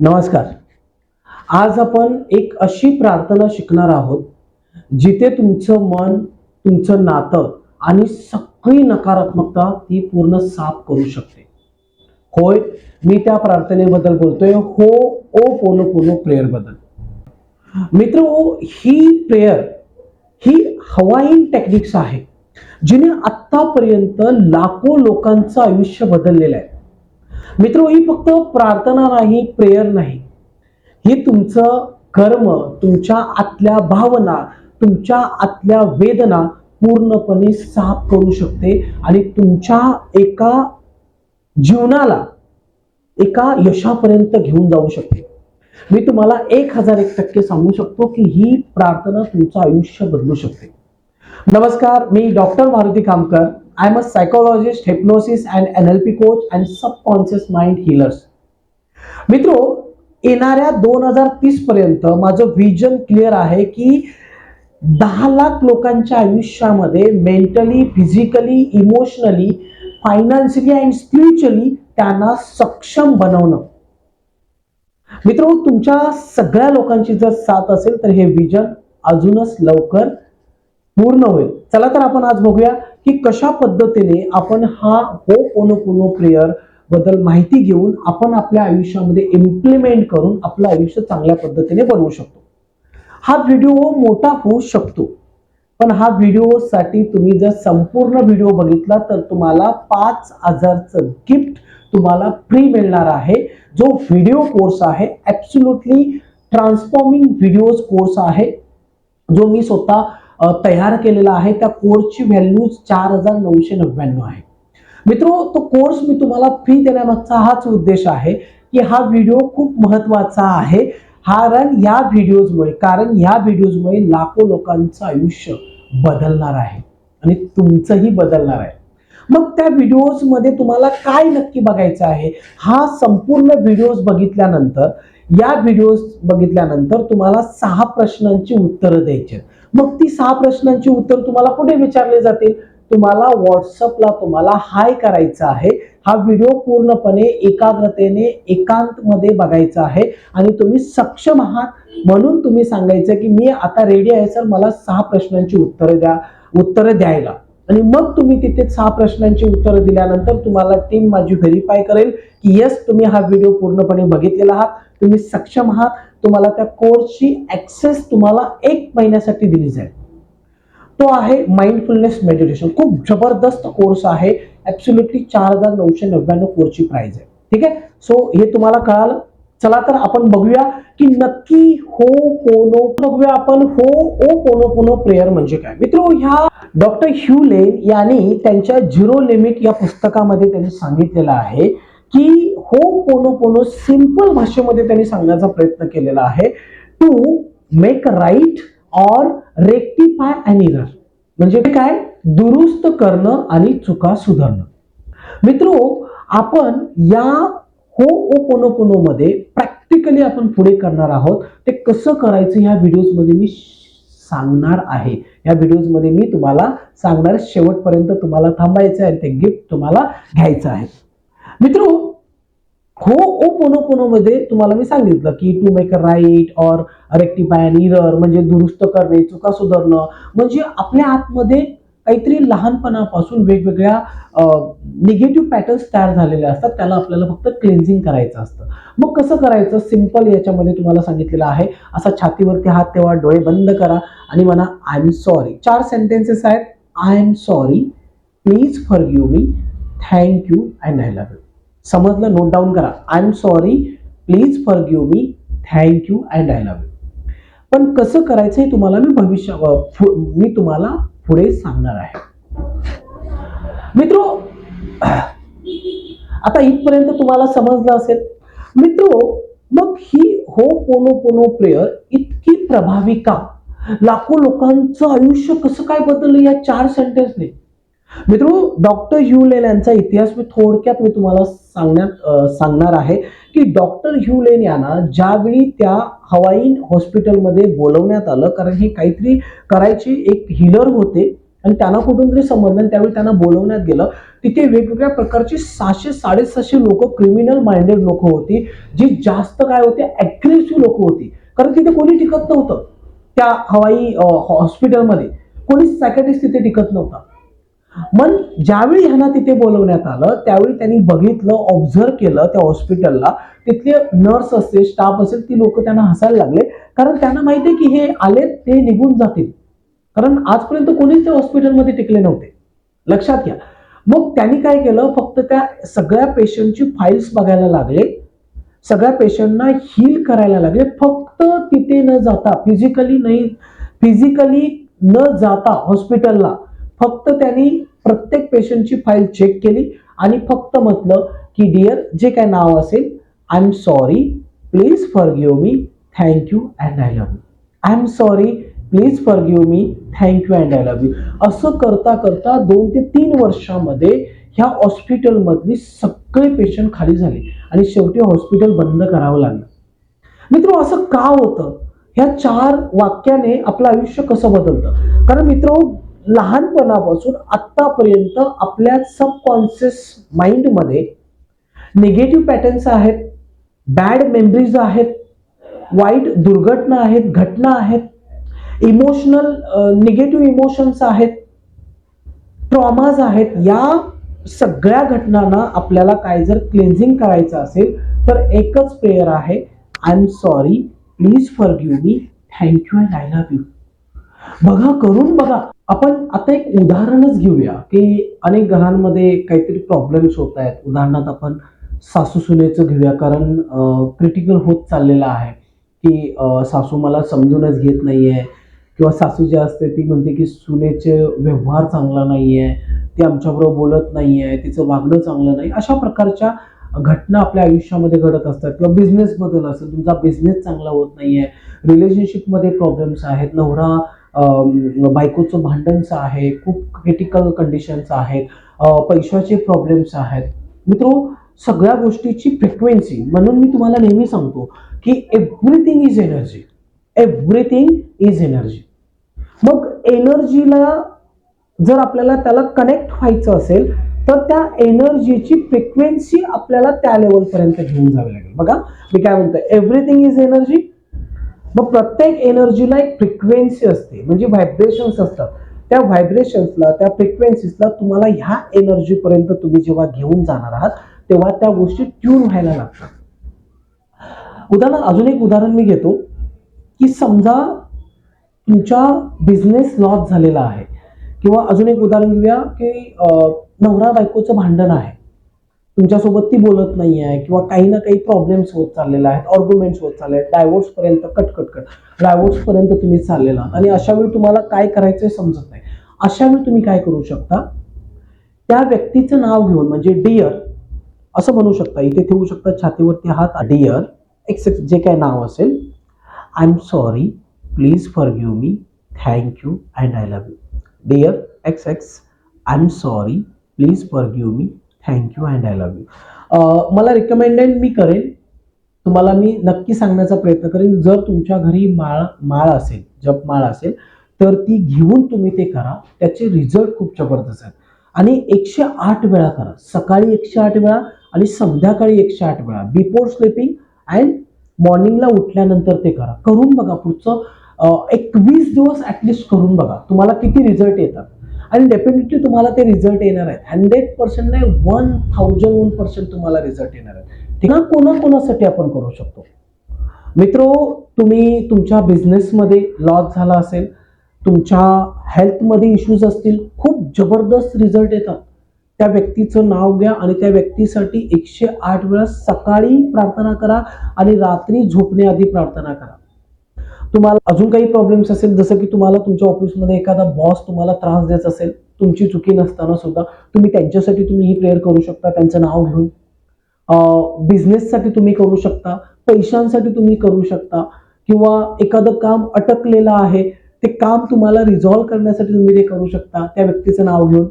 नमस्कार. आज आपण एक अशी प्रार्थना शिकणार आहोत जिथे तुमचं मन तुमचं नातं आणि सगळी नकारात्मकता ती पूर्ण साफ करू शकते. होय मी त्या प्रार्थनेबद्दल बोलतोय. हो ओ पोनो पोनो प्रेयरबद्दल मित्र ही प्रेयर ही हवाईन टेक्निक्स आहे जिने आत्तापर्यंत लाखो लोकांचं आयुष्य बदललेलं आहे. मित्र ही फक्त प्रार्थना नाही प्रेयर नाही. ही तुमचं कर्म तुमच्या आतल्या भावना तुमच्या आतल्या वेदना पूर्णपणे साफ करू शकते आणि तुमच्या एका जीवनाला एका यशापर्यंत घेऊन जाऊ शकते. मी तुम्हाला एक हजार एक टक्के सांगू शकतो की ही प्रार्थना तुमचं आयुष्य बदलू शकते. नमस्कार मी doctor Maruti Kamkar. I am a psychologist hypnosis and N L P coach and subconscious mind healers मित्रो येणाऱ्या दोन हजार तीस पर्यंत माझं व्हिजन क्लिअर आहे की दहा लाख लोकांच्या आयुष्यामध्ये mentally physically emotionally financially and spiritually त्यांना सक्षम बनवणं. मित्र तुमच्या सगळ्या लोकांची जर साथ असेल तर हे विजन अजूनच लवकर पूर्ण होईल. चला तर आपण आज बघूया. की कशा पद्धतीने आपण हा हो पोनो प्रेयरबद्दल माहिती घेऊन आपण आपल्या आयुष्यामध्ये इम्प्लिमेंट करून आपलं आयुष्य चांगल्या पद्धतीने बनवू शकतो. हा व्हिडिओ मोठा होऊ शकतो. पण हा व्हिडिओसाठी तुम्ही जर संपूर्ण व्हिडिओ बघितला तर तुम्हाला पाच हजारचं गिफ्ट तुम्हाला फ्री मिळणार आहे. जो व्हिडिओ कोर्स आहे ॲब्सुल्युटली ट्रान्सफॉर्मिंग व्हिडिओज कोर्स आहे. जो मी स्वतः तयार केलेला आहे. त्या कोर्सची व्हॅल्यू चार हजार नऊशे नव्याण्णव आहे. मित्रो तो कोर्स मी तुम्हाला फ्री देण्यामागचा हाच उद्देश आहे की हा व्हिडिओ खूप महत्त्वाचा आहे. कारण या व्हिडिओजमुळे कारण या व्हिडिओजमुळे लाखो लोकांचं आयुष्य बदलणार आहे आणि तुमचंही बदलणार आहे. मग त्या व्हिडिओजमध्ये तुम्हाला काय नक्की बघायचं आहे? हा संपूर्ण व्हिडिओज बघितल्यानंतर या व्हिडिओज बघितल्यानंतर तुम्हाला सहा प्रश्नांची उत्तरं द्यायची आहेत. मग ती सहा प्रश्नांची उत्तर तुम्हाला कुठे विचारले जातील? तुम्हाला व्हॉट्सअपला तुम्हाला हाय करायचं आहे. हा व्हिडिओ पूर्णपणे एकाग्रतेने एकांत मध्ये बघायचा आहे. आणि तुम्ही सक्षम आहात म्हणून तुम्ही सांगायचं की मी आता रेडी आहे सर मला सहा प्रश्नांची उत्तरं द्या उत्तरं द्यायला. आणि मग तुम्ही तिथे सहा प्रश्नांची उत्तरं दिल्यानंतर तुम्हाला टीम माझी व्हेरीफाय करेल की येस तुम्ही हा व्हिडिओ पूर्णपणे बघितलेला आहात. तुम्ही सक्षम आहात तुम्हाला त्या कोर्सची ऍक्सेस तुम्हाला एक महिन्यासाठी दिली जाईल. तो आहे माइंडफुलनेस मेडिटेशन खूप जबरदस्त कोर्स आहे. ऍब्सुल्युटली चार हजार नऊशे नव्याण्णव कोर्सची प्राइस आहे. ठीक आहे? सो हे तुम्हाला कळालं? चला तर आपण बघूया की नक्की हो पोनो बघूया आपण. हो ओ पोनो पोनो प्रेयर म्हणजे काय? मित्र ह्या डॉक्टर ह्यू लेन यांनी त्यांच्या झिरो लिमिट या पुस्तकामध्ये त्यांनी सांगितलेलं आहे की हो पोनो पोनो सिंपल भाषेमध्ये त्यांनी सांगण्याचा प्रयत्न केलेला आहे. To make right or rectify an error म्हणजे काय? दुरुस्त करणं आणि चुका सुधारणं. मित्रो आपण या हो ओ पोनो पोनो मध्ये प्रॅक्टिकली आपण पुढे करणार आहोत. ते कसं करायचं ह्या व्हिडिओजमध्ये मी सांगणार आहे. या व्हिडिओजमध्ये मी तुम्हाला सांगणार शेवटपर्यंत तुम्हाला थांबायचं आहे ते गिफ्ट तुम्हाला घ्यायचं आहे. मित्रो हो ओ पोनो मध्ये तुम्हाला मी सांगितलं की to make a right or rectify an error म्हणजे दुरुस्त करणे चुका सुधारणं म्हणजे आपल्या आतमध्ये काहीतरी लहानपणापासून वेगवेगळ्या निगेटिव्ह पॅटर्न्स तयार झालेले असतात. त्याला आपल्याला फक्त क्लेन्झिंग करायचं असतं. मग कसं करायचं? सिंपल याच्यामध्ये तुम्हाला सांगितलेलं आहे. असा छातीवरती हात तेव्हा डोळे बंद करा आणि म्हणा आय एम सॉरी चार सेंटेन्सेस आहेत. I am sorry please for you me thank you and I love you समजलं? नोट डाऊन करा. I am sorry please forgive me thank you and I love you पण कसं करायचं हे तुम्हाला मी भविष्य मी तुम्हाला पुढे सांगणार आहे. मित्रो आता इथपर्यंत तुम्हाला समजलं असेल. मित्रो मग ही हो पोनो पोनो प्रेयर इतकी प्रभावी का? लाखो लोकांचं आयुष्य कसं काय बदललं या चार सेंटेन्सने मित्रो डॉक्टर ह्यूलेन यांचा इतिहास मी थोडक्यात मी तुम्हाला सांगण्यात सांगणार आहे की डॉक्टर ह्यूलेन यांना ज्यावेळी त्या हवाईन हॉस्पिटलमध्ये बोलवण्यात आलं कारण हे काहीतरी करायचे एक हिलर होते आणि त्यांना कुठून तरी समजलं आणि त्यावेळी त्यांना बोलवण्यात गेलं. तिथे वेगवेगळ्या प्रकारची सहाशे साडेसहाशे लोक क्रिमिनल माइंडेड लोक होती जी जास्त काय होते ॲग्रेसिव्ह लोक होती. कारण तिथे कोणी टिकत नव्हतं त्या हवाई हॉस्पिटलमध्ये कोणी सॅकॅटिस्ट तिथे टिकत नव्हता. मग ज्यावेळी ह्यांना तिथे बोलवण्यात आलं त्यावेळी त्यांनी बघितलं ऑब्झर्व केलं त्या हॉस्पिटलला तिथले नर्स असतील स्टाफ असेल ती लोक त्यांना हसायला लागले. कारण त्यांना माहिती आहे की हे आले ते निघून जातील. कारण आजपर्यंत कोणीच त्या हॉस्पिटलमध्ये टिकले नव्हते. लक्षात घ्या. मग त्यांनी काय केलं? फक्त त्या सगळ्या पेशंटची फाईल्स बघायला लागले. सगळ्या पेशंटना हील करायला लागले. फक्त तिथे न जाता फिजिकली नाही फिजिकली न जाता हॉस्पिटलला फक्त त्यांनी प्रत्येक पेशंटची फाईल चेक केली आणि फक्त म्हटलं की डिअर जे काय नाव असेल I am sorry please forgive me thank you and I love you I am sorry please forgive me thank you and I love you असं करता करता दोन ते तीन वर्षामध्ये ह्या हॉस्पिटलमधली सगळे पेशंट खाली झाले आणि शेवटी हॉस्पिटल बंद करावं लागलं. मित्र असं का होतं? ह्या चार वाक्याने आपलं आयुष्य कसं बदलतं? कारण मित्र लहानपणापासून आत्तापर्यंत आपल्या सबकॉन्शियस माइंडमध्ये निगेटिव्ह पॅटर्न्स आहेत बॅड मेमरीज आहेत वाईट दुर्घटना आहेत घटना आहेत इमोशनल निगेटिव्ह इमोशन्स आहेत ट्रॉमाज आहेत या सगळ्या घटनांना आपल्याला काय जर क्लेन्झिंग करायचं असेल तर एकच प्रेयर आहे I am sorry please forgive me thank you and I love you बघा करून बघा. आपण आता एक उदाहरणच घेऊया की अनेक घरांमध्ये काहीतरी प्रॉब्लेम्स होत आहेत. उदाहरणार्थ आपण सासू सुनेचं घेऊया कारण क्रिटिकल होत चाललेलं आहे की सासू मला समजूनच घेत नाही आहे किंवा सासू जी असते ती म्हणते की सुनेचे व्यवहार चांगला नाही आहे ती आमच्याबरोबर बोलत नाही आहे तिचं वागणं चांगलं नाही. अशा प्रकारच्या घटना आपल्या आयुष्यामध्ये घडत असतात किंवा बिझनेसबद्दल असेल तुमचा बिझनेस चांगला होत नाही आहे रिलेशनशिपमध्ये प्रॉब्लेम्स आहेत. नवरा बायकोचं भांडणचं आहे खूप क्रिटिकल कंडिशन्स आहेत पैशाचे प्रॉब्लेम्स आहेत. मित्रो सगळ्या गोष्टीची फ्रिक्वेन्सी म्हणून मी तुम्हाला नेहमी सांगतो की everything is energy everything is energy मग एनर्जीला जर आपल्याला त्याला कनेक्ट व्हायचं असेल तर त्या एनर्जीची फ्रिक्वेन्सी आपल्याला त्या लेवलपर्यंत घेऊन जावी लागेल. बघा मी काय म्हणतो एव्हरीथिंग इज एनर्जी मग प्रत्येक एनर्जीला एक फ्रिक्वेन्सी असते म्हणजे व्हायब्रेशन्स असतात. त्या व्हायब्रेशन्सला त्या फ्रिक्वेन्सीजला तुम्हाला ह्या एनर्जीपर्यंत तुम्ही जेव्हा घेऊन जाणार आहात तेव्हा त्या गोष्टी ट्यून व्हायला लागतात. उदाहरण अजून एक उदाहरण मी घेतो की समजा तुमचा बिझनेस लॉस झालेला आहे. किंवा अजून एक उदाहरण घेऊया की नवरा बायकोचं भांडण आहे. तुमच्यासोबत ती बोलत नाही आहे किंवा काही ना काही प्रॉब्लेम्स होत चाललेले आहेत ऑर्ग्युमेंट्स होत चालले आहेत. डायव्होर्स पर्यंत कट कट. कट डायव्होर्स पर्यंत तुम्ही चाललेला. आहात आणि अशा वेळी तुम्हाला काय करायचं समजत नाही. अशा वेळी तुम्ही काय करू शकता? त्या व्यक्तीचं नाव घेऊन म्हणजे डिअर असं म्हणू शकता. इथे ठेवू शकता छातीवरती हात. डिअर एक्स जे काय नाव असेल I am sorry please forgive me thank you and I love you dear X X I am sorry please forgive me thank you and I love you मला रिकमेंडेड मी करेन. तुम्हाला मी नक्की सांगण्याचा प्रयत्न करेन. जर तुमच्या घरी माळ माळ असेल जपमाळ असेल तर ती घेऊन तुम्ही ते करा. त्याचे रिझल्ट खूप जबरदस्त आहेत. आणि एकशे आठ वेळा करा. सकाळी एकशे आठ वेळा आणि संध्याकाळी एकशे आठ वेळा. बिफोर स्लीपिंग अँड मॉर्निंगला उठल्यानंतर ते करा. करून बघा पुढचं. एकवीस दिवस ॲटलिस्ट करून बघा. तुम्हाला किती रिझल्ट येतात? आणि डेफिनेटली तुम्हाला ते रिझल्ट येणार आहेत. हंड्रेड पर्सेंट नाही वन थाउजंड वन पर्सेंट तुम्हाला रिझल्ट येणार आहेत. ठीक आहे? कोणाकोणासाठी आपण करू शकतो? मित्रो तुम्ही तुमच्या बिझनेसमध्ये लॉस झाला असेल तुमच्या हेल्थमध्ये इश्यूज असतील खूप जबरदस्त रिझल्ट येतात. त्या व्यक्तीचं नाव घ्या आणि त्या व्यक्तीसाठी एकशे आठ वेळा सकाळी प्रार्थना करा आणि रात्री झोपण्याआधी प्रार्थना करा. तुम्हाला अजून काही प्रॉब्लेम्स असेल जसं की तुम्हाला तुमच्या ऑफिसमध्ये एखादा बॉस तुम्हाला त्रास देत असेल तुमची चुकी नसताना सुद्धा तुम्ही त्यांच्यासाठी तुम्ही ही प्रेयर करू शकता त्यांचं नाव घेऊन. बिझनेससाठी तुम्ही करू शकता पैशांसाठी तुम्ही करू शकता किंवा एखादं काम अटकलेलं आहे ते काम तुम्हाला रिझॉल्व करण्यासाठी तुम्ही ते करू शकता त्या व्यक्तीचं नाव घेऊन.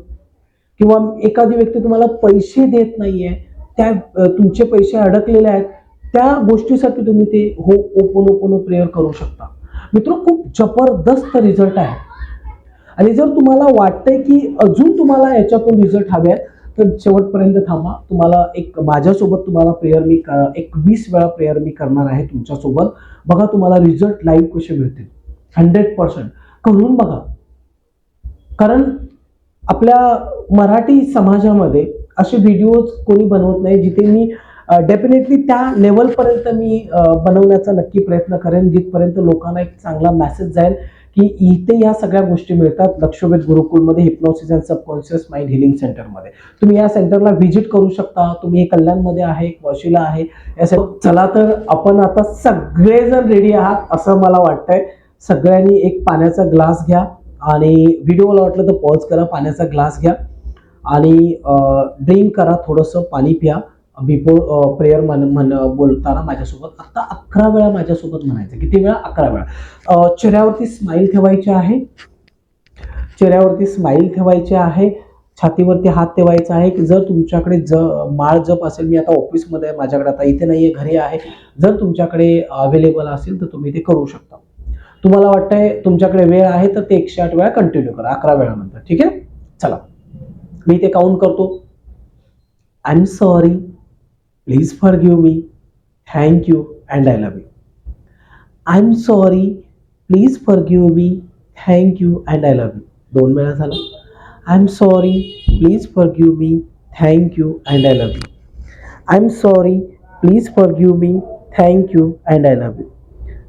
किंवा एखादी व्यक्ती तुम्हाला पैसे देत नाहीये त्या तुमचे पैसे अडकलेले आहेत त्या गोष्टीसाठी तुम्ही ते हो ओपन ओपन प्रेयर करू शकता. मित्र खूप जबरदस्त रिझल्ट आहे. आणि जर तुम्हाला वाटतंय की अजून तुम्हाला याच्यातून रिझल्ट हवे आहेत तर शेवटपर्यंत थांबा. तुम्हाला एक माझ्यासोबत तुम्हाला प्रेयर मी एक वीस वेळा प्रेयर मी करणार आहे तुमच्यासोबत. बघा तुम्हाला रिझल्ट लाईव्ह कसे मिळतील. हंड्रेड पर्सेंट करून बघा. कारण आपल्या मराठी समाजामध्ये असे व्हिडिओज कोणी बनवत नाही जिथे मी डेफिनेटली त्या लेवलपर्यंत मी बनवण्याचा नक्की प्रयत्न करेन जिथपर्यंत लोकांना एक चांगला मेसेज जाईल की इथे या सगळ्या गोष्टी मिळतात लक्षवेध गुरुकुलमध्ये hypnosis and subconscious mind healing सेंटरमध्ये तुम्ही या सेंटरला व्हिजिट करू शकता तुम्ही हे कल्याणमध्ये आहे वशिला आहे या चला तर आपण आता सगळेजण रेडी आहात असं मला वाटतंय. सगळ्यांनी एक पाण्याचा ग्लास घ्या आणि व्हिडिओला वाटलं तर पॉज करा पाण्याचा ग्लास घ्या आणि ड्रिंक करा थोडंसं पाणी प्या. बिफोर प्रेयर म्हण म्हण बोलताना माझ्यासोबत आता अकरा वेळा माझ्यासोबत म्हणायचं. किती वेळा? अकरा वेळा. चेहऱ्यावरती स्माईल ठेवायची आहे. चेहऱ्यावरती स्माईल ठेवायची आहे. छातीवरती हात ठेवायचा आहे की जर तुमच्याकडे ज माळ जप असेल मी आता ऑफिसमध्ये आहे माझ्याकडे आता इथे नाही आहे घरी आहे. जर तुमच्याकडे अवेलेबल असेल तर तुम्ही ते करू शकता. तुम्हाला वाटतंय तुमच्याकडे वेळ आहे तर ते एकशे आठ वेळा कंटिन्यू करा. अकरा वेळानंतर ठीक आहे? चला. मी ते काउंट करतो. I am sorry please for give me thank you and I love you I am sorry please for give me thank you and I love you दोन वेळा झाला I am sorry please for give me thank you and I love you I am sorry please for give me thank you and I love you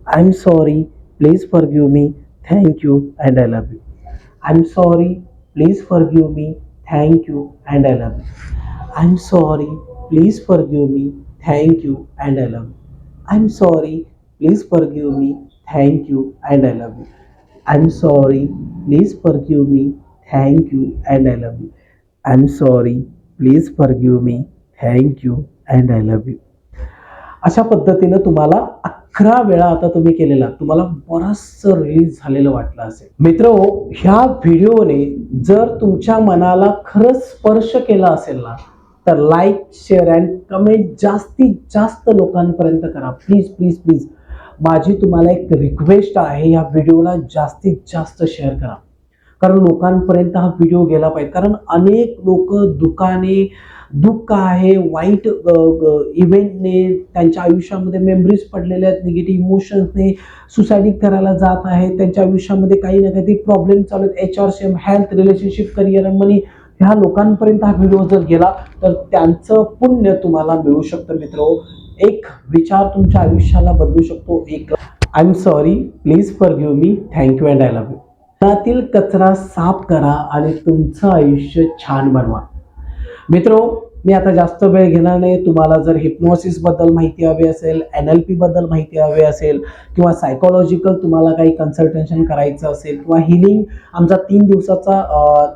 I am sorry please for give me thank you and I love you I am sorry please for give me thank you and I love you I am sorry please for give me thank you and I love you I am sorry please for give me thank you and I love you I am sorry please for give me thank you and I love you I am sorry please for give me thank you and I love you अशा पद्धतीनं तुम्हाला अकरा वेळा आता तुम्ही केलेला तुम्हाला बरंचसं रिलीज झालेलं वाटलं असेल. मित्र ह्या व्हिडिओने जर तुमच्या मनाला खरंच स्पर्श केला असेल ना तर लाईक शेअर अँड कमेंट जास्तीत जास्त लोकांपर्यंत करा. प्लीज प्लीज प्लीज माझी तुम्हाला एक रिक्वेस्ट आहे या व्हिडिओला जास्तीत जास्त शेअर करा. कारण लोकांपर्यंत हा व्हिडिओ गेला पाहिजे. कारण अनेक लोक दुकाने दुःख आहे वाईट इव्हेंटने त्यांच्या आयुष्यामध्ये मेमरीज पडलेल्या आहेत निगेटिव्ह इमोशन्सने सुसाईड करायला जात आहे त्यांच्या आयुष्यामध्ये काही ना काही प्रॉब्लेम चालू आहेत. एच आर सेम हेल्थ रिलेशनशिप करिअर मनी ह्या लोकांपर्यंत हा व्हिडिओ जर गेला तर त्यांचं पुण्य तुम्हाला मिळू शकतं मित्र. एक विचार तुमच्या आयुष्याला बदलू शकतो. एक I am sorry please for give me thank you and I love you घरातील कचरा साफ करा आणि तुमचं आयुष्य छान बनवा. मित्रो मी आता जास्त वेळ घेणार नाही. तुम्हाला जर हिप्नॉसिसबद्दल माहिती हवी असेल एन एल पीबद्दल माहिती हवी असेल किंवा सायकोलॉजिकल तुम्हाला काही कन्सल्टेशन करायचं असेल किंवा हिलिंग आमचा तीन दिवसाचा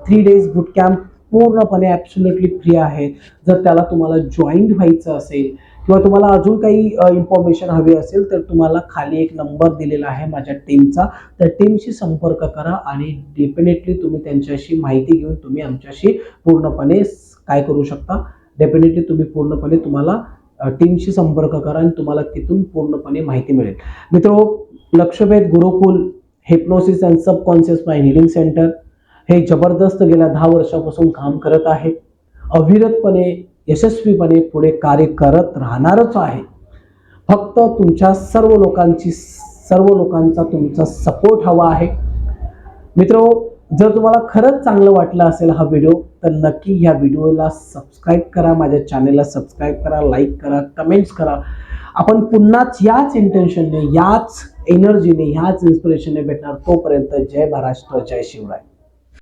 थ्री डेज बुट कॅम्प पूर्णपणे ॲब्सोल्युटली फ्री आहे. जर त्याला तुम्हाला जॉईंट व्हायचं असेल किंवा तुम्हाला अजून काही इन्फॉर्मेशन हवी असेल तर तुम्हाला खाली एक नंबर दिलेला आहे माझ्या टीमचा त्या टीमशी संपर्क करा आणि डेफिनेटली तुम्ही त्यांच्याशी माहिती घेऊन तुम्ही आमच्याशी पूर्णपणे काय करू शकता. डेफिनेटली तुम्ही पूर्णपणे तुम्हाला टीमशी संपर्क करा आणि तुम्हाला तिथून पूर्णपणे माहिती मिळेल. मित्र Lakshyabhed Gurukul hypnosis and subconscious mind healing centre हे जबरदस्त गेल्या दहा वर्षापासून काम करत आहे. अविरतपणे यशस्वीपणे पुढे कार्य करत राहणारच आहे. फक्त तुमच्या सर्व लोकांची सर्व लोकांचा तुमचा सपोर्ट हवा आहे. मित्र जर तुम्हाला खरंच चांगलं वाटलं असेल हा व्हिडिओ तर नक्की ह्या व्हिडिओला सबस्क्राईब करा. माझ्या चॅनेलला सबस्क्राईब करा लाईक करा कमेंट्स करा. आपण पुन्हाच याच इंटेन्शनने याच एनर्जीने ह्याच इन्स्पिरेशनने भेटणार. तोपर्यंत जय महाराष्ट्र जय शिवराय.